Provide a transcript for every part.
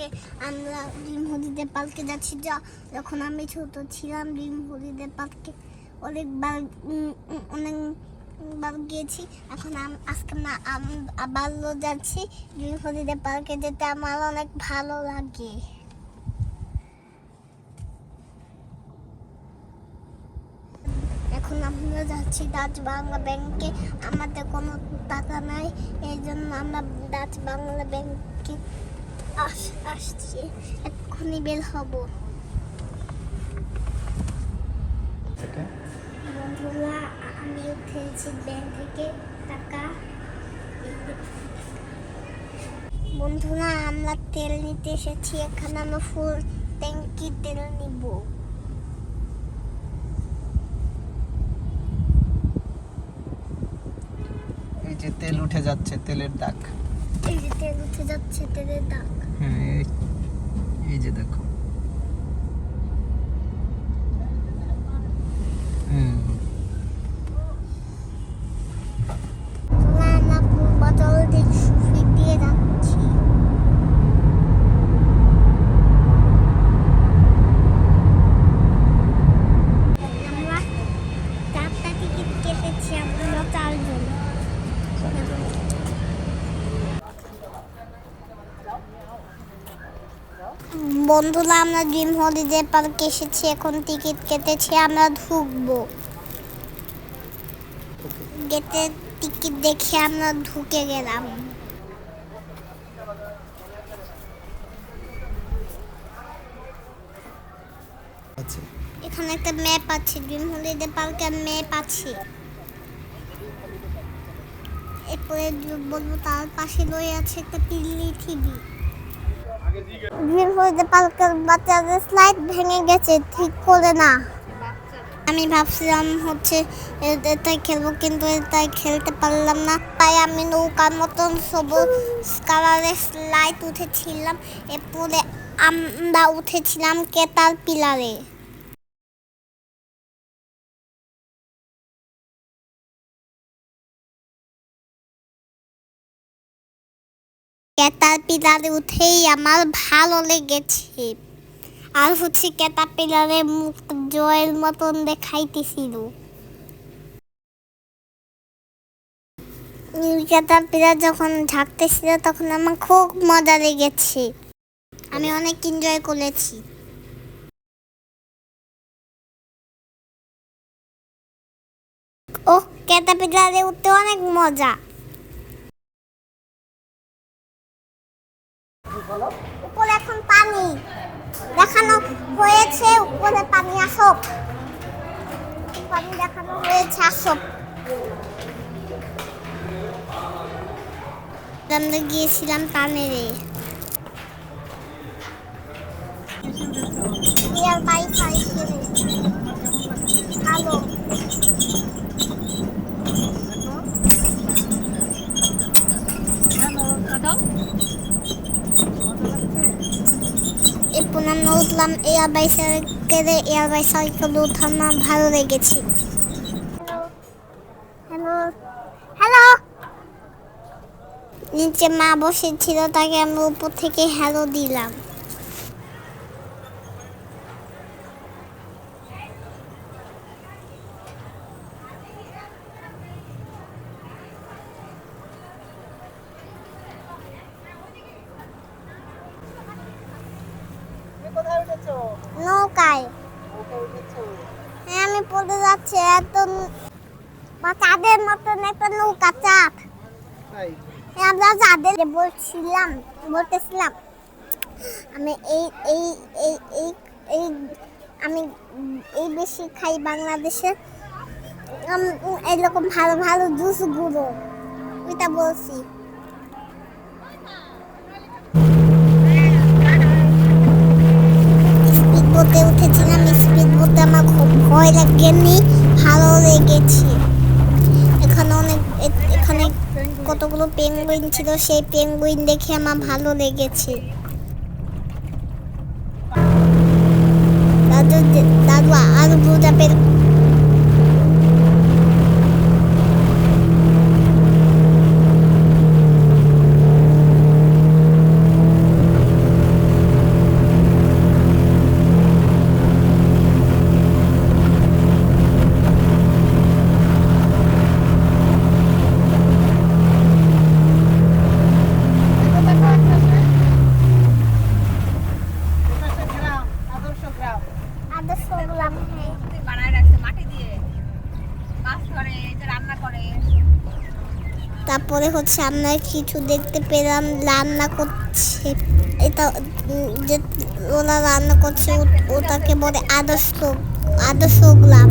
আজকে আমরা ডিম হলিডে পার্কে যাচ্ছি, যা যখন আমি ছোট ছিলাম ডিম হলিডে পার্কে অনেকবার অনেকবার গিয়েছি। এখন আজকে না আবারও যাচ্ছি ডিম হলিডে পার্কে যেতে। আমার অনেক ভালো লাগে। এখন আমরা যাচ্ছি ডাচ বাংলা ব্যাংকে। আমাদের কোনো টাকা নাই, এই জন্য আমরা ডাচ বাংলা ব্যাংকে আস- আসছি। এক্ষুনি বের হব। বন্ধুরা আমি উঠেছি ব্যাংক থেকে টাকা। বন্ধুরা আমরা তেল নিতে এসেছি। এখানে আমরা ফুল ট্যাঙ্কি তেল নিব। এই যে তেল উঠে যাচ্ছে তেলের দাগ। এই যে তেল উঠে যাচ্ছে তেলের দাগ। হ্যাঁ এই- এই যে দেখো হুম না আমরা বদল দিয়ে দিয়ে যাচ্ছি আমরা চারটা টিকিট কেটেছি আমরা চারজন বন্ধুরা আমরা ড্রিম হলিডে পার্কে এসেছি এখন টিকিট কেটেছি আমরা ঢুকবো। গেটে টিকিট দেখে আমরা ঢুকে গেলাম। এখানে একটা ম্যাপ আছে ড্রিম হলিডে পার্কের ম্যাপ আছে। এরপরে বলব তার পাশে রয়ে আছে একটা পিলি টিভি ড্রিম পালকের বাচ্চাদের স্লাইড ভেঙে গেছে, ঠিক করে না। আমি ভাবছিলাম হচ্ছে এটাই খেলব, কিন্তু এটাই খেলতে পারলাম না। তাই আমি নৌকার মতন সবুজ কালারের স্লাইড উঠেছিলাম, এরপরে আমরা উঠেছিলাম কেতার পিলারে। ক্যাটারপিলারে উঠেই আমার ভালো লেগেছে। আর হচ্ছে ক্যাটারপিলারে মুখ জয়ের মতন দেখাইতেছিল। ক্যাটারপিলার যখন ঝাঁকতেছিল তখন আমার খুব মজা লেগেছে। আমি অনেক এনজয় করেছি। ও ক্যাটারপিলারে উঠতে অনেক মজা। উপরে এখন পানি। দেখানো হয়েছে, উপরে পানি আসো পানি দেখানো হয়েছে আসো আমরা গিয়েছিলাম টানেরে ভালো এরপর আমরা এই এয়ার বাই সাইকেলে এয়ার বাই সাইকেল উঠার আমার ভালো লেগেছে। হ্যালো? হ্যালো? নিচে মা বসেছিল, তাকে আমি উপর থেকে হ্যালো দিলাম কোথায় উঠেছো নৌকায় কোথায় উঠেছো হ্যাঁ আমি পড়ে যাচ্ছি এত বা চাঁদের মতন একটা নৌকা চাঁদ তাই হ্যাঁ, আমরা চাঁদের বলছিলাম, বলতেছিলাম, আমি এই এই এই এই এই, আমি এই বেশি খাই বাংলাদেশে। এরকম ভালো ভালো জুসগুলো ওইটা বলছি। স্পিড বোটে উঠেছিলাম স্পিড বোটে আমার খুব ভয় লাগেনি, ভালো লেগেছে। কতগুলো পেঙ্গুইন ছিল সেই পেঙ্গুইন দেখে আমার ভালো লেগেছে। দাদু দাদু আর বুঝাবেন তারপরে আমরা কিছু দেখতে পেলাম, রান্না করছে। এটা যে ওরা রান্না করছে ওটাকে বলে আদর্শ আদর্শ গ্রাম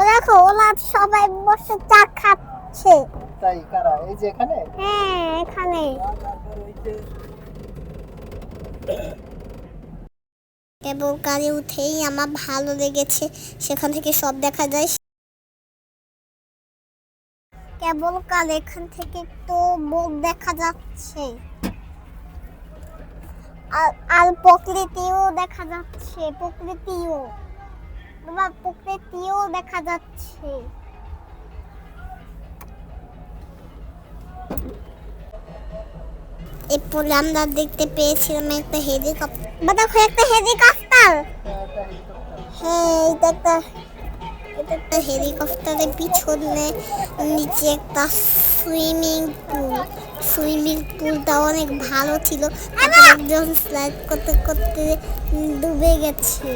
দেখো ওরা সবাই বসে চা খাচ্ছে। তাই কারা? এই যে এখানে? হ্যাঁ এখানে। কেবল কারে উঠেই আমার ভালো লেগেছে। সেখান থেকে সব দেখা যায়। কেবল কার এখান থেকে তো বোট দেখা যাচ্ছে। আর আর প্রকৃতিও দেখা যাচ্ছে প্রকৃতিও। বাবা প্রকৃতিও দেখা যাচ্ছে। এরপরে আমরা দেখতে পেয়েছিলাম একটা হেলিকপ্টার। বা দেখো একটা হেলিকপ্টার। হ্যাঁ এটা একটা এটা একটা হেলিকপ্টারের পিছনে নিচে একটা সুইমিং পুল। সুইমিং পুলটা অনেক ভালো ছিল। একজন স্লাইড করতে করতে ডুবে গেছে।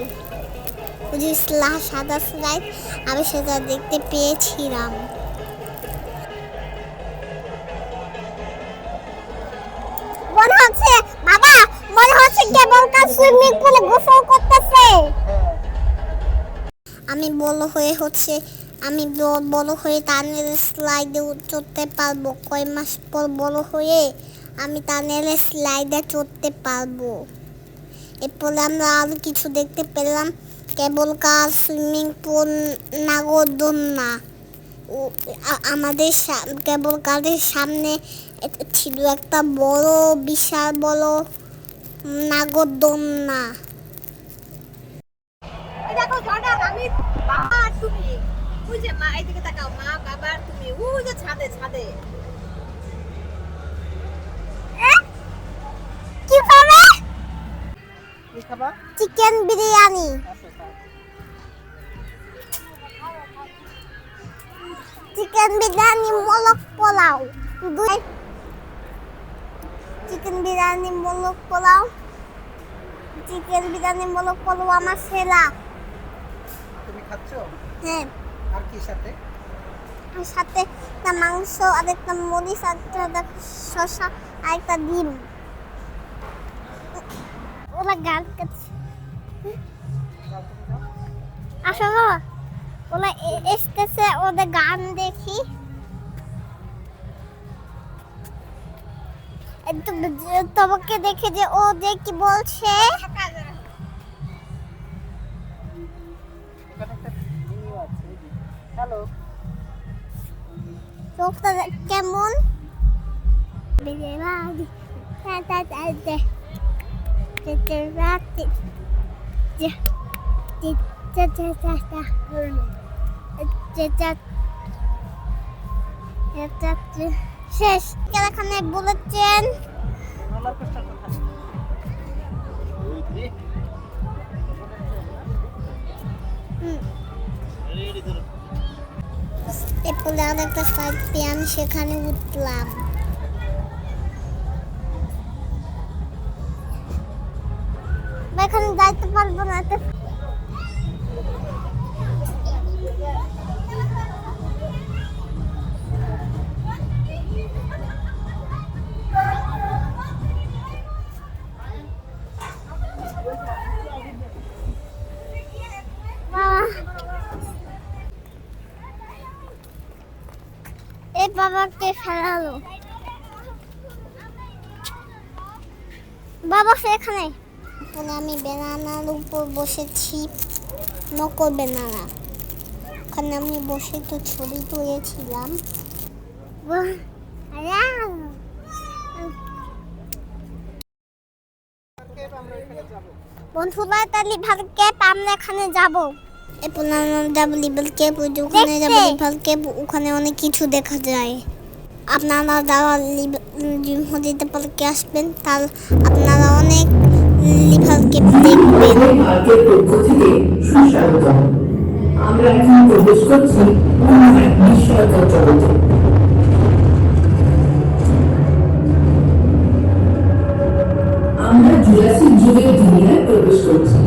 সাদা আমি সেটা দেখতে পেয়েছিলাম। মনে হচ্ছে, বাবা, মনে হচ্ছে সুইমিং পুলে গোসল করতেছে। আমি বড় হয়ে হচ্ছে, আমি বড় হয়ে টানেল স্লাইডে চড়তে পারব। কয় মাস পর বড় হয়ে আমি টানেলের স্লাইডে চড়তে পারব। এরপরে আমরা আরও কিছু দেখতে পেলাম। কেবল কার সুইমিং পুল, নাগরদোলনা। আমাদের কেবল কারের সামনে ছিল একটা বড়, বিশাল, বড় নাগরদোলনা। তুমি। ওই যে মা তাকাও, মা বাবা তুমি। যে ছাদে ছাদে কি খাবে কি খাবা? চিকেন বিরিয়ানি চিকেন বিরিয়ানি মোলক পোলাও। দুই চিকেন বিরিয়ানি মোলক পোলাও। চিকেন বিরিয়ানি মোলক পোলাও আমার সেরা। তুমি খাচ্ছো? হ্যাঁ। আর কি সাথে? সাথে একটা মাংস আর একটা মরিচ আর একটা শসা আর একটা ডিম। ওরা গান আসো ওরা এসতেছে ওদের গান দেখি। তোমাকে দেখে যে ও যে কি বলছে? Menu hello. চোখটা কেমন? বিরিয়ানি তা শেষ এখানে বলেছেন রোলার কোস্টার কোথায় এরপরে আর একটা সাইড পেয়ে আমি সেখানে উঠলাম এখানে যাইতে পারব না। তো বাবাকে ফেলালো? বাবা এখানে এখন আমি বেনানার উপর বসেছি। নকল বেনানা ওখানে আমি বসে তো ছবি তুলেছিলাম। বন্ধুরা তাহলে লিভার কেপ আমরা এখানে যাব। এরপর লিভার কেপ ওই যে ওখানে লিভার কেপ ওখানে অনেক কিছু দেখা যায়। আপনারা যারা হদিতে পার্কে আসবেন, তার আপনারা অনেক লিভার কেপ দেখবেন। আমরা এখন প্রবেশ করছি বিস্ময়কর জগতে আমরা জুরাসিক যুগের দুনিয়ায় প্রবেশ করছি।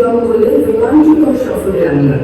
জঙ্গলের রোমাঞ্চকর সফরে আমরা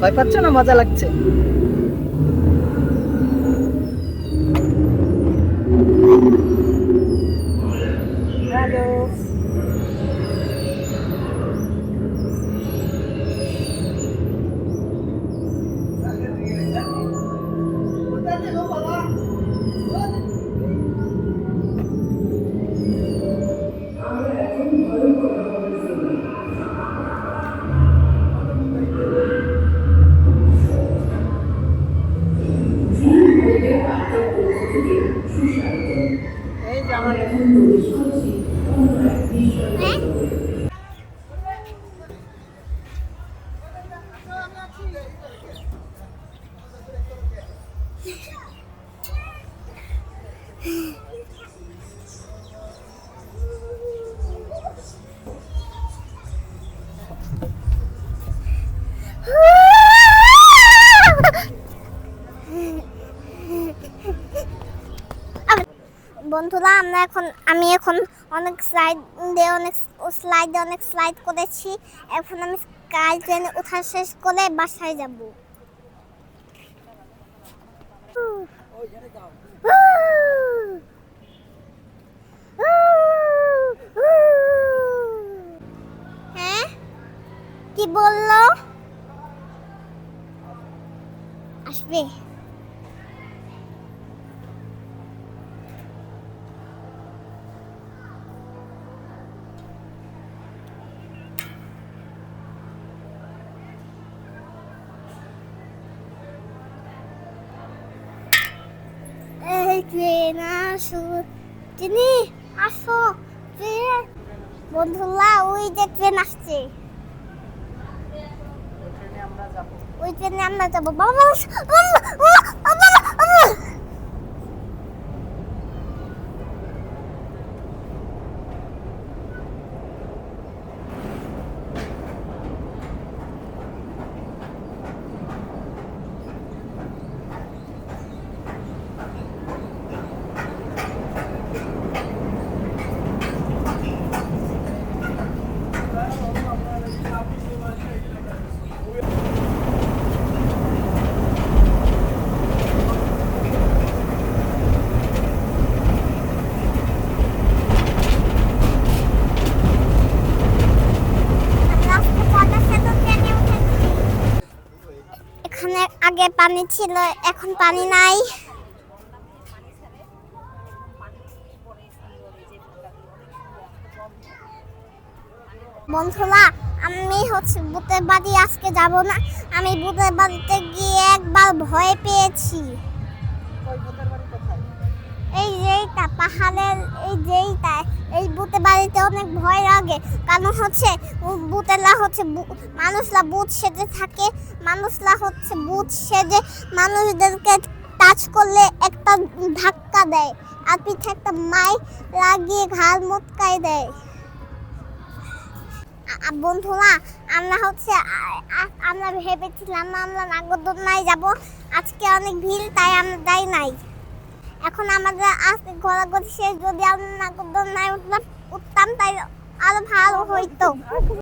ভয় পাচ্ছ না? মজা লাগছে। এই যে আমার বন্ধুরা, আমরা এখন, আমি এখন অনেক স্লাইড অনেক স্লাইডে অনেক স্লাইড করেছি। এখন আমি স্কাই ট্রেনে ওঠা শেষ করে বাসায় যাব। হ্যাঁ? কি বলল? আসবে। ট্রেন আসো তিনি আসো ট্রেন বন্ধুরা ওই যে ট্রেন আসছে ওই ট্রেনে আমরা যাব বাবা। আমরা আজকে পদ্মা সেতু ট্রেনে উঠেছি। এখানে আগে পানি ছিল, এখন পানি নাই। বন্ধুরা আমি হচ্ছে বুতের বাড়ি, আজকে যাব না। আমি বুতের বাড়িতে গিয়ে একবার ভয় পেয়েছি। এই ভূতের বাড়ি কোথায় এই যেইটা পাহাড়ের এই ভূতের বাড়িতে অনেক ভয় লাগে। কারণ হচ্ছে ভূতেরা হচ্ছে মানুষরা ভূত সেজে থাকে। মানুষরা হচ্ছে ভূত সেজে মানুষদেরকে টাচ করলে একটা ধাক্কা দেয়। আর পিঠে একটা মাই লাগিয়ে ঘাড় মুটকাই দেয়। বন্ধুরা, আমরা হচ্ছে আমরা ভেবেছিলাম আমরা নাগরদোলনায় যাব। আজকে অনেক ভিড়, তাই আমরা যাই নাই। এখন আমাদের আজকে ঘোরাঘুরি শেষ যদি আমরা নাগরদোলনায় উঠলাম উঠতাম তাই আরও ভালো হইতো।